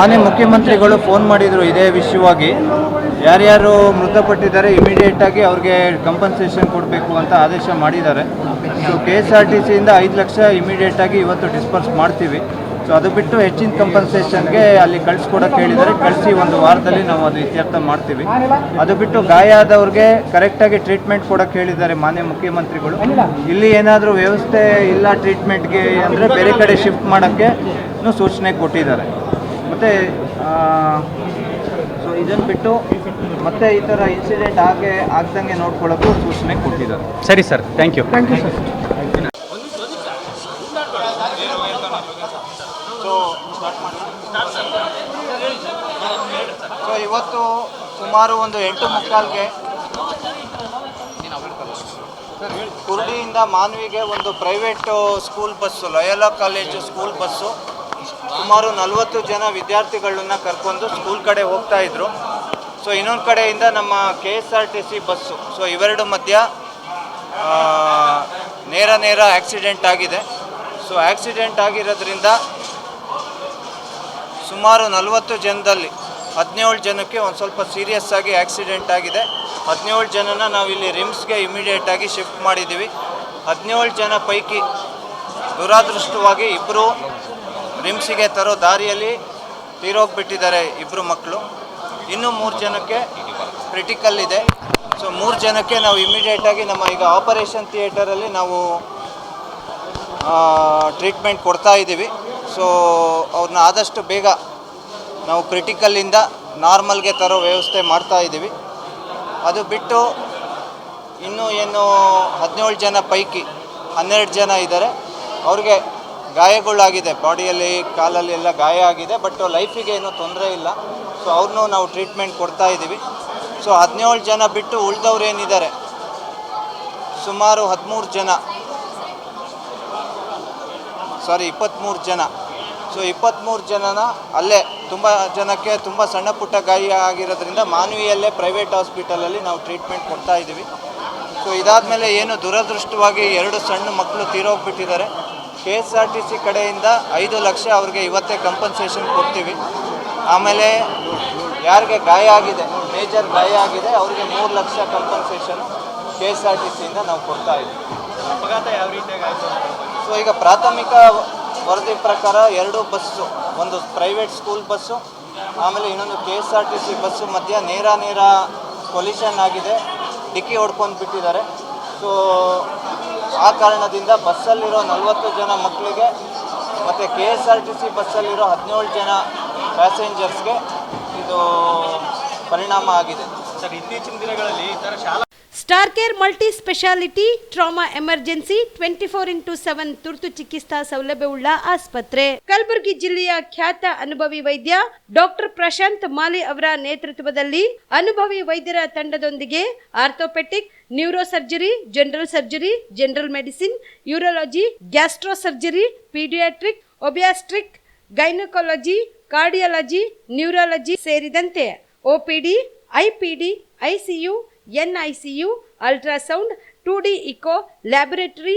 ಮಾನ್ಯ ಮುಖ್ಯಮಂತ್ರಿಗಳು ಫೋನ್ ಮಾಡಿದರು ಇದೇ ವಿಷಯವಾಗಿ. ಯಾರ್ಯಾರು ಮೃತಪಟ್ಟಿದ್ದಾರೆ ಇಮಿಡಿಯೇಟ್ ಆಗಿ ಅವ್ರಿಗೆ ಕಂಪನ್ಸೇಷನ್ ಕೊಡಬೇಕು ಅಂತ ಆದೇಶ ಮಾಡಿದ್ದಾರೆ. So K S R T ಸಿಯಿಂದ ಐದು ಲಕ್ಷ ಇಮಿಡಿಯೇಟ್ ಆಗಿ ಇವತ್ತು ಡಿಸ್ಪರ್ಸ್ ಮಾಡ್ತೀವಿ. ಸೊ ಅದು ಬಿಟ್ಟು ಹೆಚ್ಚಿನ ಕಂಪನ್ಸೇಷನ್ಗೆ ಅಲ್ಲಿ ಕಳಿಸ್ಕೊಡಕ್ಕೆ ಹೇಳಿದ್ದಾರೆ. ಕಳಿಸಿ ಒಂದು ವಾರದಲ್ಲಿ ನಾವು ಅದು ಇತ್ಯರ್ಥ ಮಾಡ್ತೀವಿ. ಅದು ಬಿಟ್ಟು ಗಾಯ ಆದವ್ರಿಗೆ ಕರೆಕ್ಟಾಗಿ ಟ್ರೀಟ್ಮೆಂಟ್ ಕೊಡಕ್ಕೆ ಹೇಳಿದ್ದಾರೆ ಮಾನ್ಯ ಮುಖ್ಯಮಂತ್ರಿಗಳು. ಇಲ್ಲಿ ಏನಾದರೂ ವ್ಯವಸ್ಥೆ ಇಲ್ಲ ಟ್ರೀಟ್ಮೆಂಟ್ಗೆ ಅಂದರೆ ಬೇರೆ ಕಡೆ ಶಿಫ್ಟ್ ಮಾಡೋಕ್ಕೆ ಸೂಚನೆ ಕೊಟ್ಟಿದ್ದಾರೆ. ಮತ್ತು ಸೊ ಇದನ್ನು ಬಿಟ್ಟು ಮತ್ತೆ ಈ ಥರ ಇನ್ಸಿಡೆಂಟ್ ಹಾಗೆ ಆಗ್ದಂಗೆ ನೋಡ್ಕೊಳ್ಳೋಕ್ಕೂ ಸೂಚನೆ ಕೊಟ್ಟಿದ್ದಾರೆ. ಸರಿ sir thank you thank you sir so ಇವತ್ತು ಸುಮಾರು ಒಂದು ಎಂಟು ಮುಕ್ಕಾಲ್ಗೆ ಕುರುಡಿಯಿಂದ ಮಾನ್ವಿಗೆ ಒಂದು private school bus Loyola college school bus ಸುಮಾರು ನಲವತ್ತು ಜನ ವಿದ್ಯಾರ್ಥಿಗಳನ್ನ ಕರ್ಕೊಂಡು ಸ್ಕೂಲ್ ಕಡೆ ಹೋಗ್ತಾ ಇದ್ರು. ಸೊ ಇನ್ನೊಂದು ಕಡೆಯಿಂದ ನಮ್ಮ K S R T C bus so ಇವೆರಡು ಮಧ್ಯ ನೇರ ನೇರ ಆಕ್ಸಿಡೆಂಟ್ ಆಗಿದೆ. ಸೊ ಆಕ್ಸಿಡೆಂಟ್ ಆಗಿರೋದ್ರಿಂದ ಸುಮಾರು ನಲವತ್ತು ಜನದಲ್ಲಿ ಹದಿನೇಳು ಜನಕ್ಕೆ ಒಂದು ಸ್ವಲ್ಪ ಸೀರಿಯಸ್ ಆಗಿ ಆಕ್ಸಿಡೆಂಟ್ ಆಗಿದೆ. ಹದಿನೇಳು ಜನನ ನಾವು ಇಲ್ಲಿ ರಿಮ್ಸ್ಗೆ ಇಮಿಡಿಯೇಟ್ ಆಗಿ ಶಿಫ್ಟ್ ಮಾಡಿದ್ದೀವಿ ಹದಿನೇಳು ಜನ ಪೈಕಿ ದುರಾದೃಷ್ಟವಾಗಿ ಇಬ್ಬರು ರಿಮ್ಸಿಗೆ ತರೋ ದಾರಿಯಲ್ಲಿ ತೀರೋಗ್ಬಿಟ್ಟಿದ್ದಾರೆ ಇಬ್ಬರು ಮಕ್ಕಳು. ಇನ್ನೂ ಮೂರು ಜನಕ್ಕೆ ಕ್ರಿಟಿಕಲ್ ಇದೆ. ಸೊ ಮೂರು ಜನಕ್ಕೆ ನಾವು ಇಮಿಡಿಯೇಟಾಗಿ ನಮ್ಮ ಈಗ ಆಪರೇಷನ್ ಥಿಯೇಟರಲ್ಲಿ ನಾವು ಟ್ರೀಟ್ಮೆಂಟ್ ಕೊಡ್ತಾ ಇದ್ದೀವಿ. ಸೊ ಅವ್ರನ್ನ ಆದಷ್ಟು ಬೇಗ ನಾವು ಕ್ರಿಟಿಕಲ್ಲಿಂದ ನಾರ್ಮಲ್ಗೆ ತರೋ ವ್ಯವಸ್ಥೆ ಮಾಡ್ತಾ ಇದ್ದೀವಿ. ಅದು ಬಿಟ್ಟು ಇನ್ನೂ ಏನು ಹದಿನೇಳು ಜನ ಪೈಕಿ ಹನ್ನೆರಡು ಜನ ಇದ್ದಾರೆ. ಅವ್ರಿಗೆ ಗಾಯಗಳಾಗಿದೆ. ಬಾಡಿಯಲ್ಲಿ, ಕಾಲಲ್ಲಿ ಎಲ್ಲ ಗಾಯ ಆಗಿದೆ ಬಟ್ ಲೈಫಿಗೆ ಏನೂ ತೊಂದರೆ ಇಲ್ಲ. ಸೊ ಅವ್ರನ್ನೂ ನಾವು ಟ್ರೀಟ್ಮೆಂಟ್ ಕೊಡ್ತಾ ಇದ್ದೀವಿ. ಸೊ ಹದಿನೇಳು ಜನ ಬಿಟ್ಟು ಉಳಿದವ್ರು ಏನಿದ್ದಾರೆ? ಸುಮಾರು ಹದಿಮೂರು ಜನ. ಸಾರಿ ಇಪ್ಪತ್ತ್ಮೂರು ಜನ. ಸೊ ಇಪ್ಪತ್ತ್ಮೂರು ಜನನ ಅಲ್ಲೇ, ತುಂಬ ಜನಕ್ಕೆ ತುಂಬ ಸಣ್ಣ ಪುಟ್ಟ ಗಾಯ ಆಗಿರೋದ್ರಿಂದ ಮಾನವೀಯಲ್ಲೇ ಪ್ರೈವೇಟ್ ಹಾಸ್ಪಿಟಲಲ್ಲಿ ನಾವು ಟ್ರೀಟ್ಮೆಂಟ್ ಕೊಡ್ತಾ ಇದ್ದೀವಿ. ಸೊ ಇದಾದಮೇಲೆ ಏನು ದುರದೃಷ್ಟವಾಗಿ ಎರಡು ಸಣ್ಣ ಮಕ್ಕಳು ತೀರೋಗ್ಬಿಟ್ಟಿದ್ದಾರೆ. K S R T C ಕಡೆಯಿಂದ ಐದು ಲಕ್ಷ ಅವ್ರಿಗೆ ಇವತ್ತೇ ಕಂಪನ್ಸೇಷನ್ ಕೊಡ್ತೀವಿ. ಆಮೇಲೆ ಯಾರಿಗೆ ಗಾಯ ಆಗಿದೆ ಮೇಜರ್ ಗಾಯ ಆಗಿದೆ ಅವರಿಗೆ ಮೂರು lakh compensation K S R T ಸಿಯಿಂದ ನಾವು ಕೊಡ್ತಾ ಇದ್ದೀವಿ. ಅಪಘಾತ ಯಾವ ರೀತಿಯಾಗಿ ಸೊ ಈಗ ಪ್ರಾಥಮಿಕ ವರದಿ ಪ್ರಕಾರ ಎರಡು ಬಸ್ಸು ಒಂದು ಪ್ರೈವೇಟ್ ಸ್ಕೂಲ್ ಬಸ್ಸು ಆಮೇಲೆ ಇನ್ನೊಂದು K S R T C bus ಮಧ್ಯ ನೇರ ನೇರ ಕೊಲಿಷನ್ ಆಗಿದೆ. ಡಿಕ್ಕಿ ಹೊಡ್ಕೊಂಡು ಬಿಟ್ಟಿದ್ದಾರೆ. ಸೊ ಆ ಕಾರಣದಿಂದ ಬಸ್ಸಲ್ಲಿರೋ ನಲವತ್ತು ಜನ ಮಕ್ಕಳಿಗೆ ಮತ್ತು K S R T C ಬಸ್ಸಲ್ಲಿರೋ ಹದಿನೇಳು ಜನ ಪ್ಯಾಸೆಂಜರ್ಸ್ಗೆ ಇದು ಪರಿಣಾಮ ಆಗಿದೆ. ಸರ್ ಇತ್ತೀಚಿನ ದಿನಗಳಲ್ಲಿ ಈ ಥರ ಶಾಲಾ star care multi speciality trauma emergency twenty four into seven ತುರ್ತು ಚಿಕಿತ್ಸಾ ಸೌಲಭ್ಯವುಳ್ಳ ಆಸ್ಪತ್ರೆ. ಕಲಬುರಗಿ ಜಿಲ್ಲೆಯ ಖ್ಯಾತ ಅನುಭವಿ ವೈದ್ಯ ಡಾಕ್ಟರ್ ಪ್ರಶಾಂತ್ ಮಾಲಿ ಅವರ ನೇತೃತ್ವದಲ್ಲಿ ಅನುಭವಿ ವೈದ್ಯರ ತಂಡದೊಂದಿಗೆ orthopaedic neuro surgery general surgery, general medicine, urology gastro surgery paediatric, obstetric, gynaecology, cardiology, neurology ಸೇರಿದಂತೆ OPD IPD ICU U, ultrasound, two D echo, laboratory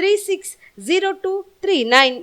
360239